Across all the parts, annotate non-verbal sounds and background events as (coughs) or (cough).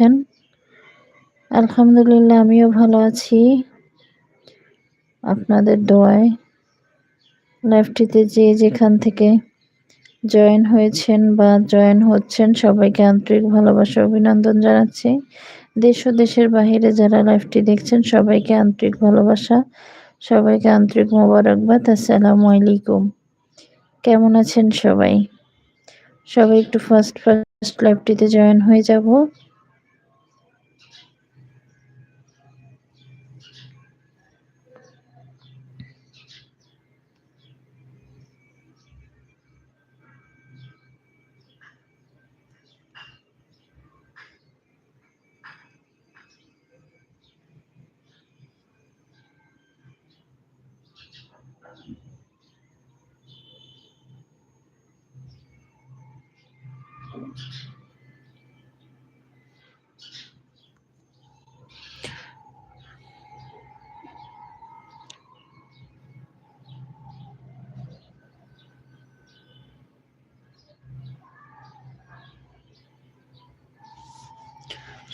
আছেন? আলহামদুলিল্লাহ, আমিও ভালো আছি। আপনাদের দোয়ায় লাইভটিতে যে যেখান থেকে জয়েন হয়েছেন বা জয়েন হচ্ছেন, সবাইকে আন্তরিক ভালোবাসা, অভিনন্দন জানাচ্ছি। দেশ ও দেশের বাহিরে যারা লাইভটি দেখছেন, সবাইকে আন্তরিক ভালোবাসা, সবাইকে আন্তরিক মোবারকবাদ। আসসালামু আলাইকুম। কেমন আছেন সবাই? সবাই একটু ফার্স্ট ফার্স্ট লাইভটিতে জয়েন হয়ে যাব।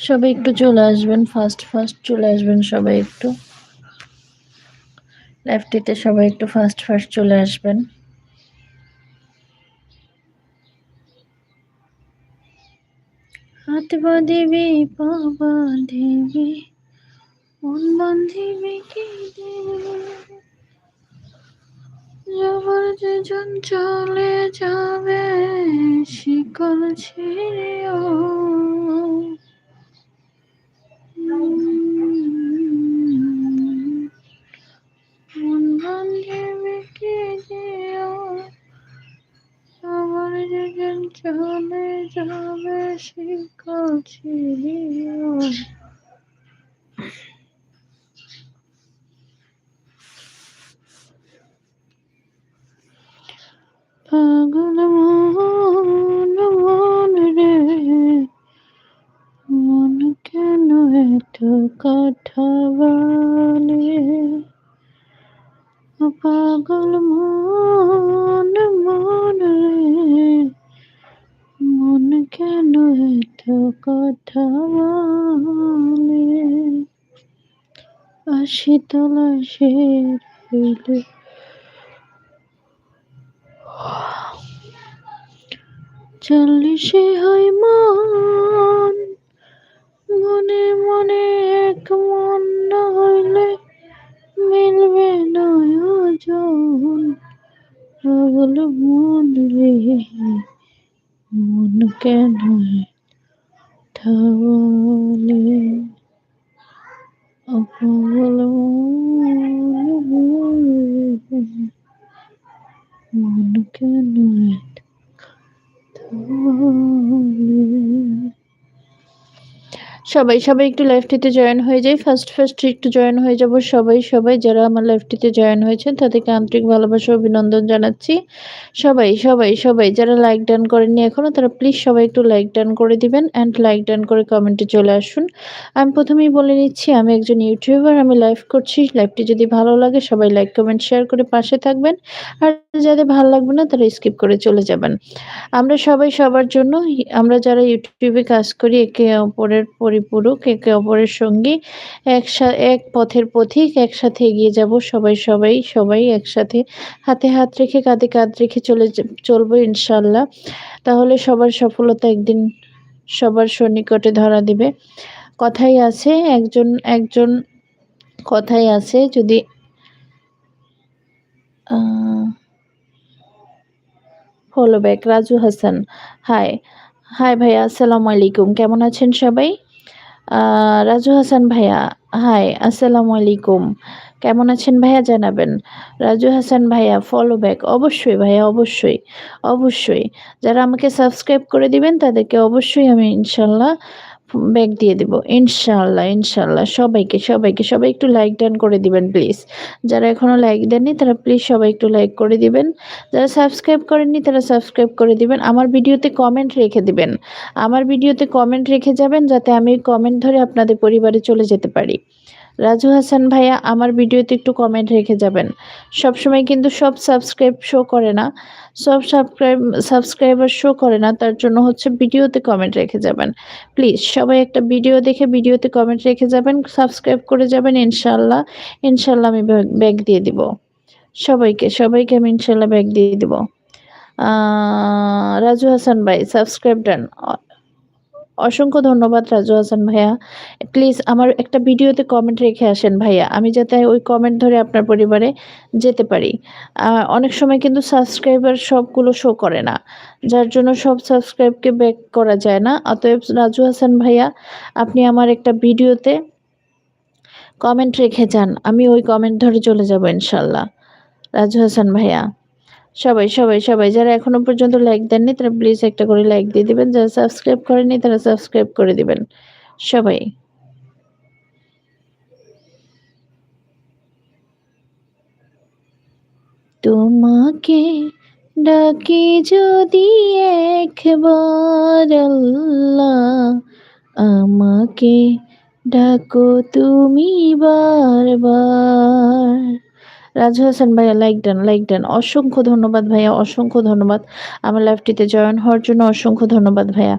সবাই একটু চলে আসবেন ফার্স্ট ফার্স্ট চলে আসবেন সবাই একটু। লাইভটিতে সবাই একটু ফার্স্ট ফার্স্ট চলে আসবেন। হাত বাঁধিবি পা বাঁধিবি মন বাঁধিবি, কি যাবার যে চলে যাবে, শিকল ছিড়িও যাবে শিকল ছিড়িও পাগল হইলে চল্লিশে হয় মন, মনে মনে এক মন না হইলে মিলবে নয়জন পাগল মন রে, মন কেন থাবলে পাগল মন রে মন কেন সবাই সবাই একটু লাইভটিতে জয়েন হয়ে যাই। ফার্স্ট ফার্স্ট একটু জয়েন হয়ে যাব সবাই সবাই যারা আমার লাইভটিতে জয়েন হয়েছেন, তাদেরকে আন্তরিক ভালোবাসা অভিনন্দন জানাচ্ছি। সবাই সবাই সবাই যারা লাইক ডান করেননি এখনও তারা প্লিজ সবাই একটু লাইক ডান করে দিবেন অ্যান্ড লাইক ডান করে কমেন্টে চলে আসুন। আমি প্রথমেই বলে নিচ্ছি, আমি একজন ইউটিউবার আমি লাইভ করছি। লাইভটি যদি ভালো লাগে, সবাই লাইক কমেন্ট শেয়ার করে পাশে থাকবেন। আর যাদের ভালো লাগবে না, তারা স্কিপ করে চলে যাবেন। আমরা সবাই সবার জন্য, আমরা যারা ইউটিউবে কাজ করি, একে অপরের পরিপূরক, একে অপরের সঙ্গী, একসা, এক পথের পথিক, একসাথে এগিয়ে যাব, সবাই সবাই সবাই একসাথে হাতে হাত রেখে, কাঁধে কাঁধ রেখে চলে চলবো ইনশাল্লাহ তাহলে সবার সফলতা একদিন সবার সন্নিকটে ধরা দিবে। কথাই আছে, একজন একজন কথাই আছে, যদি follow back Raju Hasan. Hi hi ভাইয়া, আসসালামু আলাইকুম। কেমন আছেন সবাই? রাজু হাসান ভাইয়া হাই আসসালামু আলাইকুম। কেমন আছেন ভাইয়া জানাবেন? রাজু হাসান ভাইয়া ফলো ব্যাক অবশ্যই ভাইয়া, অবশ্যই অবশ্যই। যারা আমাকে সাবস্ক্রাইব করে দিবেন, তাদেরকে অবশ্যই আমি ইনশাল্লাহ ব্যাগ দিয়ে দেব। ইনশাল্লাহ ইনশাল্লাহ সবাইকে সবাইকে, সবাই একটু লাইক ডান করে দিবেন প্লিজ যারা এখনও লাইক দেননি, তারা প্লিজ সবাই একটু লাইক করে দিবেন। যারা সাবস্ক্রাইব করেননি, তারা সাবস্ক্রাইব করে দিবেন। আমার ভিডিওতে কমেন্ট রেখে দিবেন। আমার ভিডিওতে কমেন্ট রেখে যাবেন, যাতে আমি কমেন্ট ধরে আপনাদের পরিবারে চলে যেতে পারি। রাজু হাসান ভাইয়া, আমার ভিডিওতে একটু কমেন্ট রেখে যাবেন। সবসময় কিন্তু সব সাবস্ক্রাইব শো করে না। সব সাবস্ক্রাইব সাবস্ক্রাইবার শো করে না, তার জন্য হচ্ছে ভিডিওতে কমেন্ট রেখে যাবেন। প্লিজ সবাই একটা ভিডিও দেখে ভিডিওতে কমেন্ট রেখে যাবেন সাবস্ক্রাইব করে যাবেন ইনশাল্লাহ ইনশাল্লাহ আমি ব্যাগ দিয়ে দিব। সবাইকে সবাইকে আমি ইনশাল্লাহ ব্যাগ দিয়ে দিব। রাজু হাসান ভাই সাবস্ক্রাইব ডান অসংখ্য ধন্যবাদ রাজু হাসান ভাইয়া। প্লিজ আমার একটা ভিডিওতে কমেন্ট রেখে আসেন ভাইয়া। আমি যাতে ওই কমেন্ট ধরে আপনার পরিবারে যেতে পারি। অনেক সময় কিন্তু সাবস্ক্রাইবার সবগুলো শো করে না। যার জন্য সব সাবস্ক্রাইবকে ব্যাক করা যায় না। অতএব রাজু হাসান ভাইয়া, আপনি আমার একটা ভিডিওতে কমেন্ট রেখে যান। আমি ওই কমেন্ট ধরে চলে যাব ইনশাল্লাহ। রাজু হাসান ভাইয়া। সবাই সবাই সবাই, যারা এখনও পর্যন্ত লাইক দেননি, তারা প্লিজ একটা করে লাইক দিয়ে দিবেন। যারা সাবস্ক্রাইব করেননি, তারা সাবস্ক্রাইব করে দিবেন। সবাই। তোমাকে ডাকি যদি একবার আল্লাহ, আমাকে ডাকো তুমি বারবার। রাজু হাসান ভাইয়া লাইক ডান লাইক ডান অসংখ্য ধন্যবাদ ভাইয়া, অসংখ্য ধন্যবাদ। আমার লাইফটিতে জয়েন হওয়ার জন্য অসংখ্য ধন্যবাদ ভাইয়া।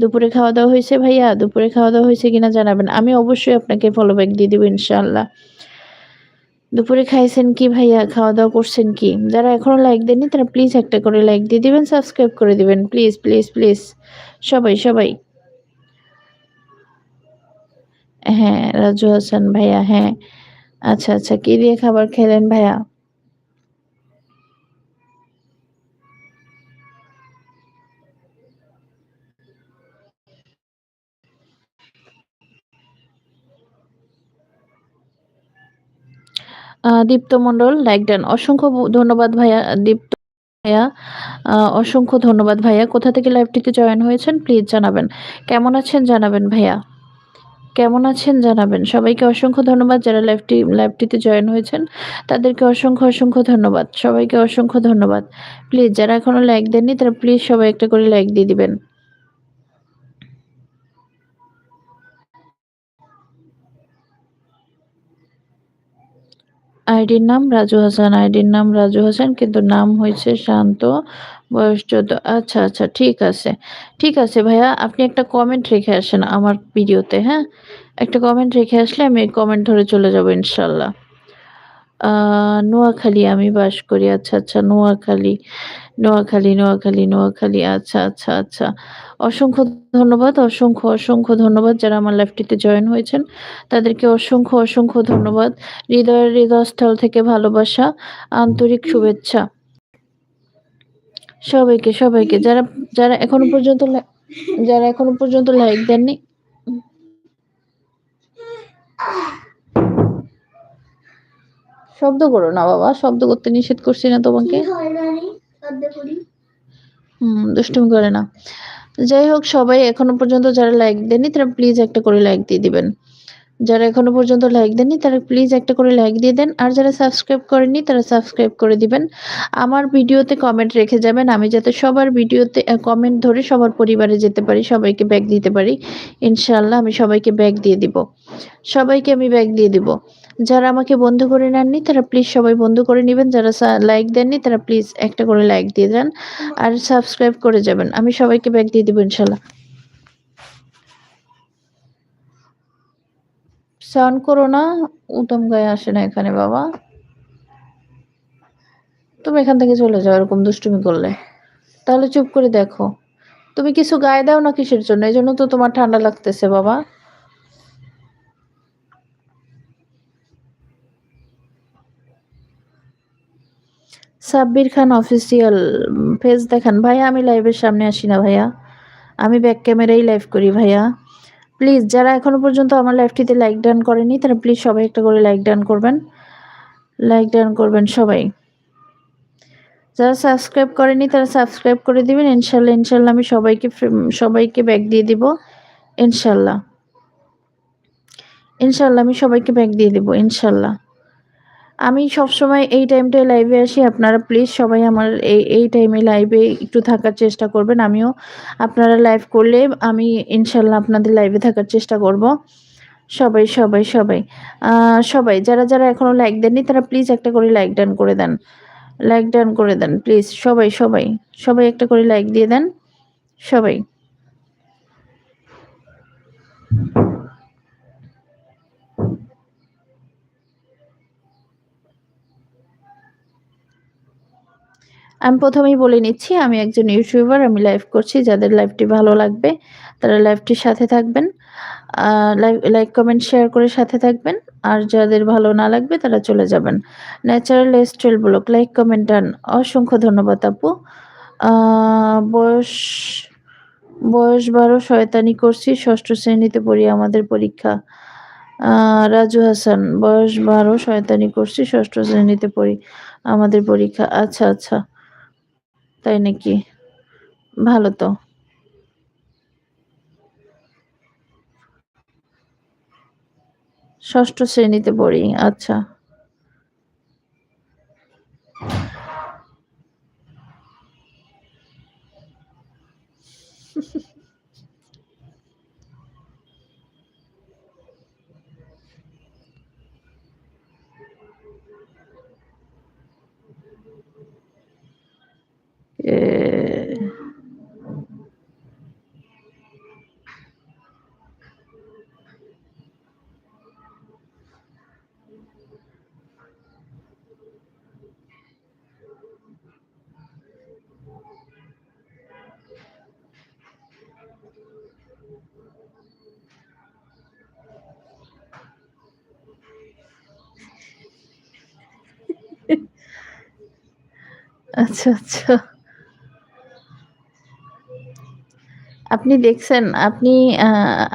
দুপুরে খাওয়া দাওয়া হয়েছে ভাইয়া? দুপুরে খাওয়া দাওয়া হয়েছে কিনা জানাবেন। আমি অবশ্যই আপনাকে ফলো ব্যাক দিয়ে দেবো ইনশাআল্লাহ। দুপুরে খাইছেন কি ভাইয়া? খাওয়া দাওয়া করছেন কি? যারা এখনও লাইক দেননি, তারা প্লিজ একটা করে লাইক দিয়ে দিবেন সাবস্ক্রাইব করে দিবেন। প্লিজ প্লিজ প্লিজ সবাই সবাই। হ্যাঁ রাজু হাসান ভাইয়া হ্যাঁ। আচ্ছা আচ্ছা কি দিয়ে খাবার খেলেন ভাইয়া? দীপ্ত মন্ডল লাইক দেন। অসংখ্য ধন্যবাদ ভাইয়া, দীপ্ত ভাইয়া। অসংখ্য ধন্যবাদ ভাইয়া। কোথা থেকে লাইভটিতে জয়েন হয়েছেন, প্লিজ জানাবেন। কেমন আছেন, জানাবেন ভাইয়া? কেমন আছেন জানাবেন। সবাইকে অসংখ্য ধন্যবাদ যারা লাইভটি, লাইভটিতে জয়েন হয়েছেন। তাদেরকে অসংখ্য অসংখ্য ধন্যবাদ। সবাইকে অসংখ্য ধন্যবাদ। প্লিজ, যারা এখনও লাইক দেননি, তারা প্লিজ সবাই একটা করে লাইক দিয়ে দিবেন। আইডির নাম রাজু হাসান। আইডির নাম রাজু হাসান, কিন্তু নাম হয়েছে শান্ত। বয়স চোদ্দ। আচ্ছা আচ্ছা ঠিক আছে। ঠিক আছে ভাইয়া, আপনি একটা কমেন্ট রেখে আসেন আমার ভিডিওতে হ্যাঁ? একটা কমেন্ট রেখে আসলে আমি কমেন্ট ধরে চলে যাব ইনশাল্লাহ। নোয়াখালী আমি বাস করি। আচ্ছা আচ্ছা নোয়াখালী। নোয়াখালী নোয়াখালী নোয়াখালী। আচ্ছা আচ্ছা আচ্ছা। অসংখ্য ধন্যবাদ, অসংখ্য অসংখ্য ধন্যবাদ যারা আমার লাইফটিতে জয়েন হয়েছেন। তাদেরকে অসংখ্য অসংখ্য ধন্যবাদ। হৃদয়ের হৃদয়স্থল থেকে ভালোবাসা, আন্তরিক শুভেচ্ছা। সবাইকে সবাইকে। যারা যারা এখনও পর্যন্ত যারা এখনও পর্যন্ত লাইক দেননি। শব্দ করো না বাবা শব্দ করতে নিষেধ করছি না তোমাকে। হুম দুষ্টুমি করে না। যাই হোক সবাই এখনও পর্যন্ত যারা লাইক দেননি তারা প্লিজ একটা করে লাইক দিয়ে দিবেন। যারা এখনও পর্যন্ত লাইক দেননি, তারা প্লিজ একটা করে লাইক দিয়ে দেন। আর যারা সাবস্ক্রাইব করেননি, তারা সাবস্ক্রাইব করে দিবেন। আমার ভিডিওতে কমেন্ট রেখে যাবেন। আমি যাতে সবার ভিডিওতে কমেন্ট ধরে সবার পরিবারে যেতে পারি, সবাইকে ব্যাগ দিতে পারি। ইনশাল্লাহ আমি সবাইকে ব্যাগ দিয়ে দিব। সবাইকে আমি ব্যাগ দিয়ে দিব। যারা আমাকে বন্ধু করে নেননি, তারা প্লিজ সবাই বন্ধু করে নেবেন। যারা লাইক দেননি, তারা প্লিজ একটা করে লাইক দিয়ে দেন। আর সাবস্ক্রাইব করে যাবেন। আমি সবাইকে ব্যাগ দিয়ে দিব ইনশাল্লাহ স্নান করো না, উত্তম গায়ে আসে না এখানে, বাবা। তুমি এখান থেকে চলে যাও, এরকম দুষ্টুমি করলে। তাহলে চুপ করে দেখো। তুমি কিছু গায়ে দাও না কিসের জন্য? এই জন্য তো তোমার ঠান্ডা লাগতেছে, বাবা। সাব্বির খান অফিসিয়াল ফেস দেখান। ভাইয়া, আমি লাইভের সামনে আসি না, ভাইয়া। আমি ব্যাক ক্যামেরাই লাইভ করি, ভাইয়া। প্লিজ যারা এখনও পর্যন্ত আমার লাইফটিতে লাইক ডান করেনি, তারা প্লিজ সবাই একটা করে লাইক ডান করবেন। লাইক ডান করবেন সবাই। যারা সাবস্ক্রাইব করেনি, তারা সাবস্ক্রাইব করে দিবেন। ইনশাল্লাহ ইনশাল্লাহ আমি সবাইকে সবাইকে ব্যাক দিয়ে দিব। ইনশাল্লাহ। ইনশাল্লাহ আমি সবাইকে ব্যাক দিয়ে দিব, ইনশাল্লাহ। আমি সবসময় এই টাইমটায় লাইভে আসি আপনারা প্লিজ সবাই আমার এই এই টাইমে লাইভে একটু থাকার চেষ্টা করবেন আমিও আপনারা লাইভ করলে আমি ইনশাল্লাহ আপনাদের লাইভে থাকার চেষ্টা করব সবাই, সবাই, সবাই। সবাই যারা, যারা এখনও লাইক দেননি তারা প্লিজ একটা করে লাইক ডান করে দেন। লাইক ডান করে দেন প্লিজ সবাই, সবাই। সবাই একটা করে লাইক দিয়ে দেন। সবাই। আমি প্রথমেই বলে নিচ্ছি আমি একজন ইউটিউবার আমি লাইভ করছি। যাদের লাইভটি ভালো লাগবে তারা লাইভটির সাথে থাকবেন। লাইক, কমেন্ট, শেয়ার করে সাথে থাকবেন। আর যাদের ভালো না লাগবে তারা চলে যাবেন। Natural lifestyle vlog like, comment done. অসংখ্য ধন্যবাদ আপু। বয়স, বয়স ১২ শয়তানি করছি। ষষ্ঠ শ্রেণীতে পড়ি আমাদের পরীক্ষা। রাজু হাসান বয়স ১২ শয়তানি করছি। ষষ্ঠ শ্রেণীতে পড়ি আমাদের পরীক্ষা। আচ্ছা, আচ্ছা। তাই নাকি? ভালো তো। ষষ্ঠ শ্রেণীতে পড়ি। আচ্ছা। এ আচ্ছা, আচ্ছা। আপনি দেখছেন, আপনি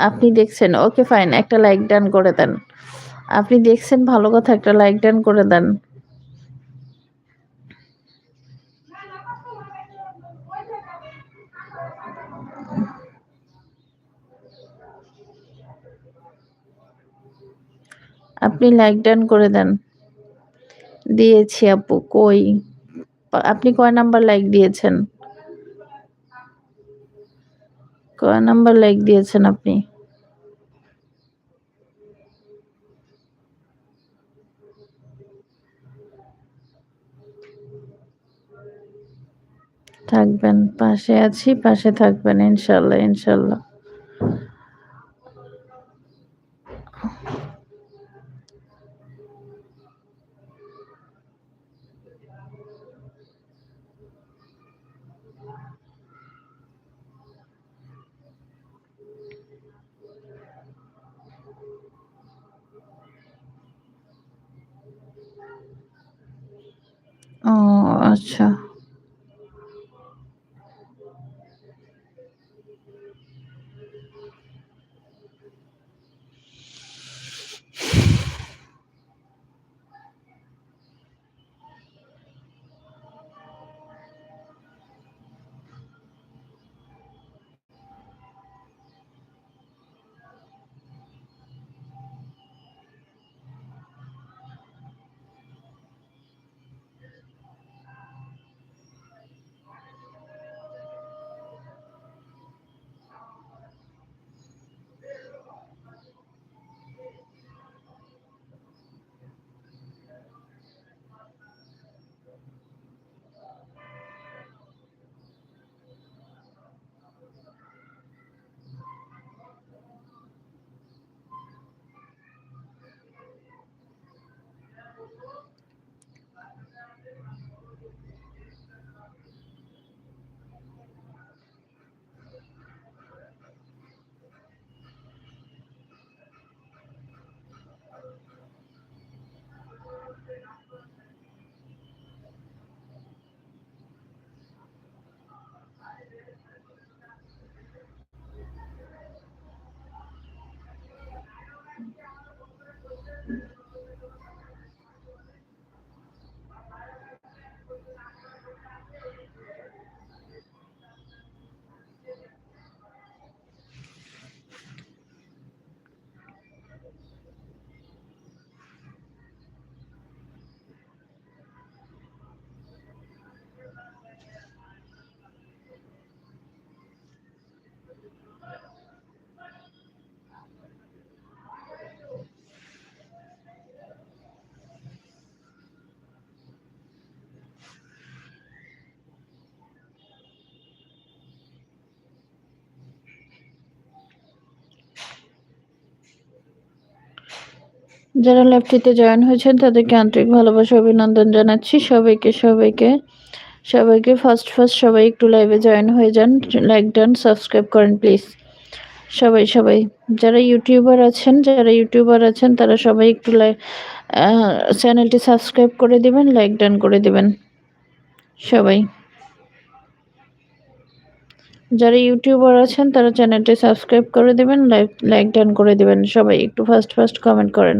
আপনি দেখছেন। ওকে ফাইন একটা লাইক ডান করে দেন। আপনি দেখছেন, ভালো কথা, একটা লাইক ডান করে দেন। আপনি লাইক ডান করে দেন। দিয়েছি আপু, কই? আপনি কয় নাম্বার লাইক দিয়েছেন? কয় নাম্বার লাইক দিয়েছেন আপনি? থাকবেন। পাশে আছি, পাশে থাকবেন ইনশাল্লাহ ইনশাআল্লাহ। ও আচ্ছা। যারা ল্যাবটিতে জয়েন হয়েছেন, তাদেরকে আন্তরিক ভালোবাসা, অভিনন্দন জানাচ্ছি। সবাইকে সবাইকে সবাইকে ফার্স্ট ফার্স্ট সবাই একটু লাইভে জয়েন হয়ে যান। লাইক ডান সাবস্ক্রাইব করেন প্লিজ সবাই সবাই, যারা ইউটিউবার আছেন, যারা ইউটিউবার আছেন, তারা সবাই একটু চ্যানেলটি সাবস্ক্রাইব করে দিবেন লাইক ডান করে দিবেন। সবাই। যারা ইউটিউবার আছেন, তারা চ্যানেলটি সাবস্ক্রাইব করে দেবেন লাইক লাইক ডান করে দেবেন। সবাই একটু ফার্স্ট ফার্স্ট কমেন্ট করেন।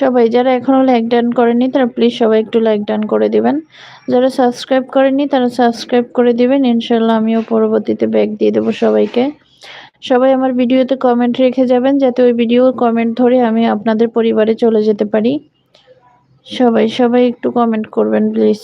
সবাই যারা এখনও লাইক ডান করেনি তারা প্লিজ সবাই একটু লাইক ডান করে দিবেন। যারা সাবস্ক্রাইব করেনি তারা সাবস্ক্রাইব করে দিবেন। ইনশাল্লাহ আমিও পরবর্তীতে ব্যাগ দিয়ে দেবো সবাইকে। সবাই আমার ভিডিওতে কমেন্ট রেখে যাবেন, যাতে ওই ভিডিও কমেন্ট ধরে আমি আপনাদের পরিবারে চলে যেতে পারি। সবাই সবাই একটু কমেন্ট করবেন প্লিজ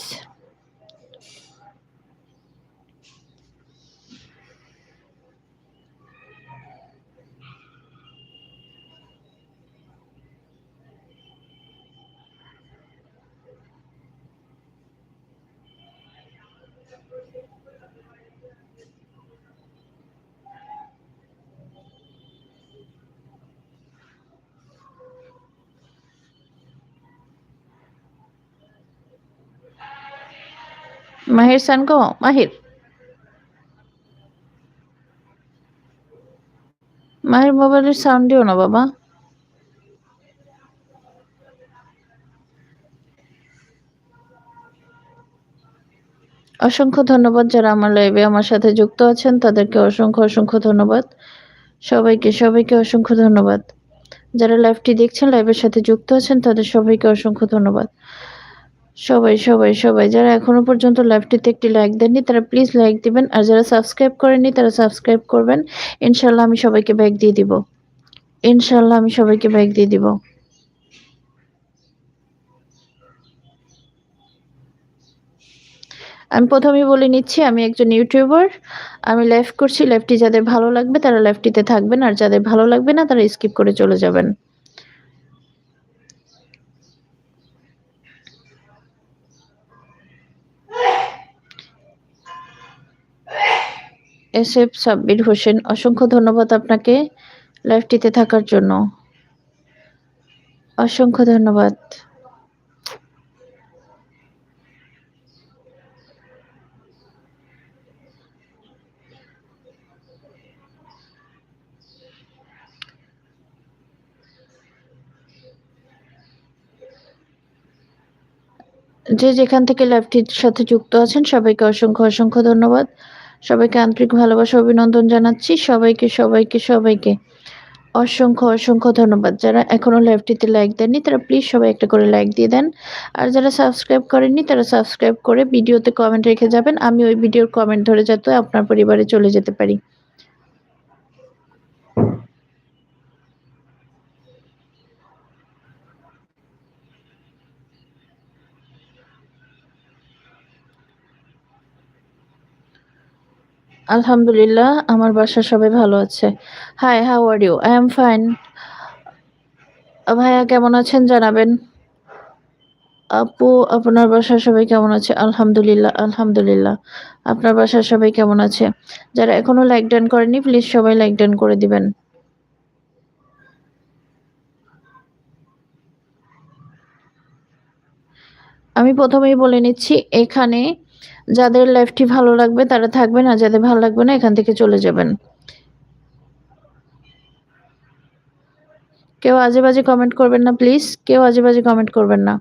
মাহির সানকো মাহির মাহির মোবাইলের সাউন্ড দিও না, বাবা। অসংখ্য ধন্যবাদ যারা আমার লাইভে আমার সাথে যুক্ত আছেন। তাদেরকে অসংখ্য অসংখ্য ধন্যবাদ। সবাইকে সবাইকে অসংখ্য ধন্যবাদ। যারা লাইভটি দেখছেন লাইভের সাথে যুক্ত আছেন, তাদের সবাইকে অসংখ্য ধন্যবাদ। সবাই সবাই সবাই, যারা এখনও পর্যন্ত লাইভটিতে একটি লাইক দেননি, তারা প্লিজ লাইক দিবেন, আর যারা সাবস্ক্রাইব করেননি, তারা সাবস্ক্রাইব করবেন। ইনশাল্লাহ আমি সবাইকে ব্যাক দিয়ে দিব। ইনশাল্লাহ আমি সবাইকে ব্যাক দিয়ে দিব। আমি প্রথমেই বলে নিচ্ছি, আমি একজন ইউটিউবার আমি লাইভ করছি লাইভটি যাদের ভালো লাগবে, তারা লাইভটিতে থাকবেন, আর যাদের ভালো লাগবে না, তারা স্কিপ করে চলে যাবেন। এস এফ সাব্বির হোসেন, অসংখ্য ধন্যবাদ আপনাকে লাইভটিতে থাকার জন্য। অসংখ্য ধন্যবাদ। যে যেখান থেকে লাইভটির সাথে যুক্ত আছেন, সবাইকে অসংখ্য অসংখ্য ধন্যবাদ। সবাইকে আন্তরিক ভালোবাসা, অভিনন্দন জানাচ্ছি। সবাইকে সবাইকে সবাইকে অসংখ্য অসংখ্য ধন্যবাদ। যারা এখনও লাইভটিতে লাইক দেননি, তারা প্লিজ সবাই একটা করে লাইক দিয়ে দেন। আর যারা সাবস্ক্রাইব করেননি, তারা সাবস্ক্রাইব করে ভিডিওতে কমেন্ট রেখে যাবেন। আমি ওই ভিডিওর কমেন্ট ধরে যাতে আপনার পরিবারে চলে যেতে পারি। আলহামদুলিল্লাহ, আমার বাসা সবাই ভালো আছে। Hi how are you I am fine ভাইয়া কেমন আছেন জানাবেন? আপু, আপনার বাসার সবাই কেমন আছে? আলহামদুলিল্লাহ আলহামদুলিল্লাহ। আপনার বাসার সবাই কেমন আছে? যারা এখনও লাইক ডান করেনি প্লিজ সবাই লাইক ডান করে দিবেন। আমি প্রথমেই বলে নিচ্ছি, এখানে যাদের লাইফটি ভালো লাগবে তারা থাকবেন আর যাদের ভালো লাগবে না এখান থেকে চলে যাবেন। কেউ আজে বাজে কমেন্ট করবেন না প্লিজ কেউ আজে বাজে কমেন্ট করবেন না।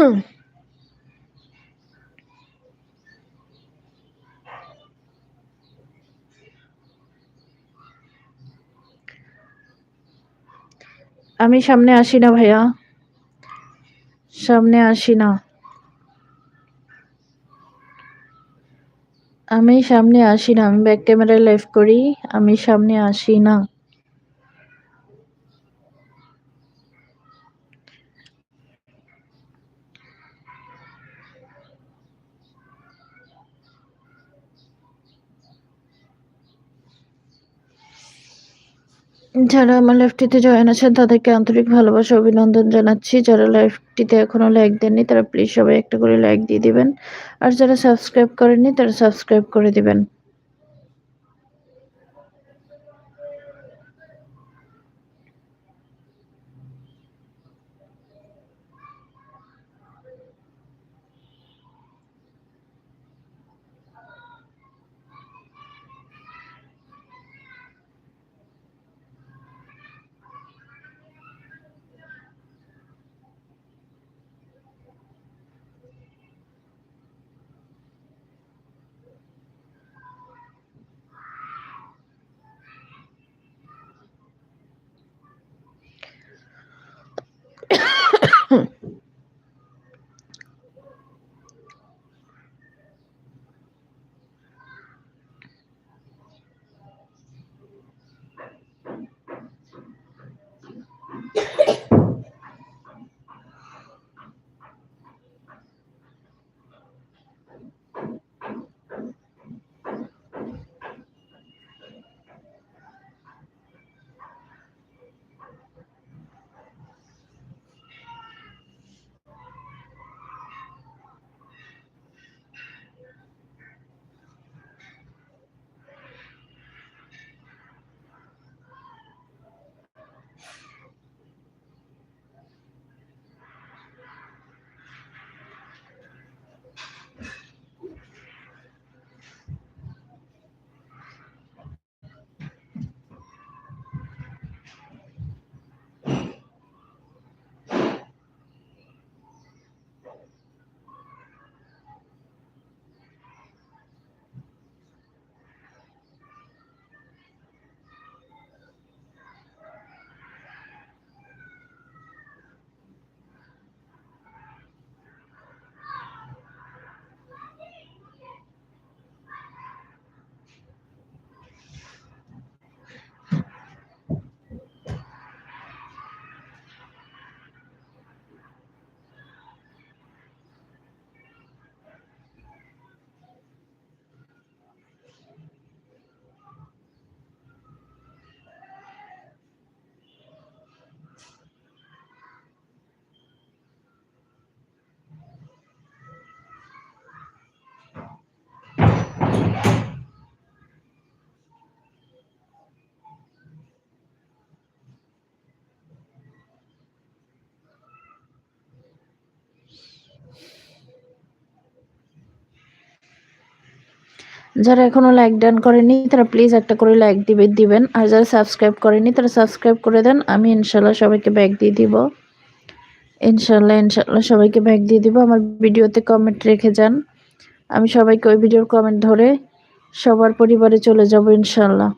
(coughs) আমি সামনে আসি না, ভাইয়া। সামনে আসি না। আমি সামনে আসি না, আমি ব্যাক ক্যামেরায় লাইভ করি। আমি সামনে আসি না। যারা আমার লাইফটিতে জয়েন আছেন তাদেরকে আন্তরিক ভালোবাসা, অভিনন্দন জানাচ্ছি। যারা লাইফটিতে এখনও লাইক দেননি, তারা প্লিজ সবাই একটা করে লাইক দিয়ে দিবেন। আর যারা সাবস্ক্রাইব করেননি, তারা সাবস্ক্রাইব করে দিবেন। যারা এখনও লাইক ডান করেনি, তারা প্লিজ একটা করে লাইক দিবে, দিবেন। আর যারা সাবস্ক্রাইব করেনি, তারা সাবস্ক্রাইব করে দেন। আমি ইনশাল্লাহ সবাইকে ব্যাগ দিয়ে দিব। ইনশাল্লাহ ইনশাল্লাহ সবাইকে ব্যাগ দিয়ে দিব। আমার ভিডিওতে কমেন্ট রেখে যান। আমি সবাইকে ওই ভিডিওর কমেন্ট ধরে সবার পরিবারে চলে যাব ইনশাল্লাহ।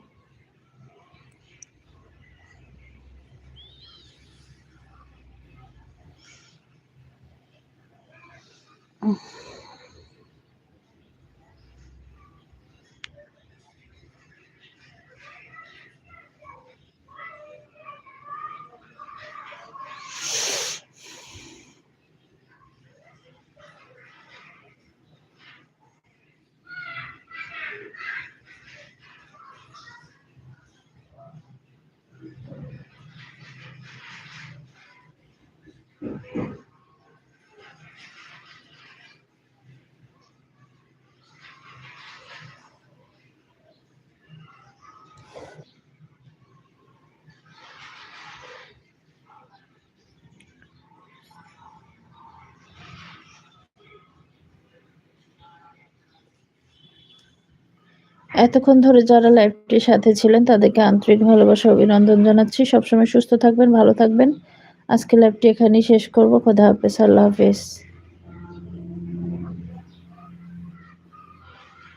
এতক্ষণ ধরে যারা লাইভটির সাথে ছিলেন, তাদেরকে আন্তরিক ভালোবাসা, অভিনন্দন জানাচ্ছি। সবসময় সুস্থ থাকবেন, ভালো থাকবেন। আজকে লাইভটি এখানেই শেষ করব। খোদা হাফেজ, আল্লাহ হাফেজ।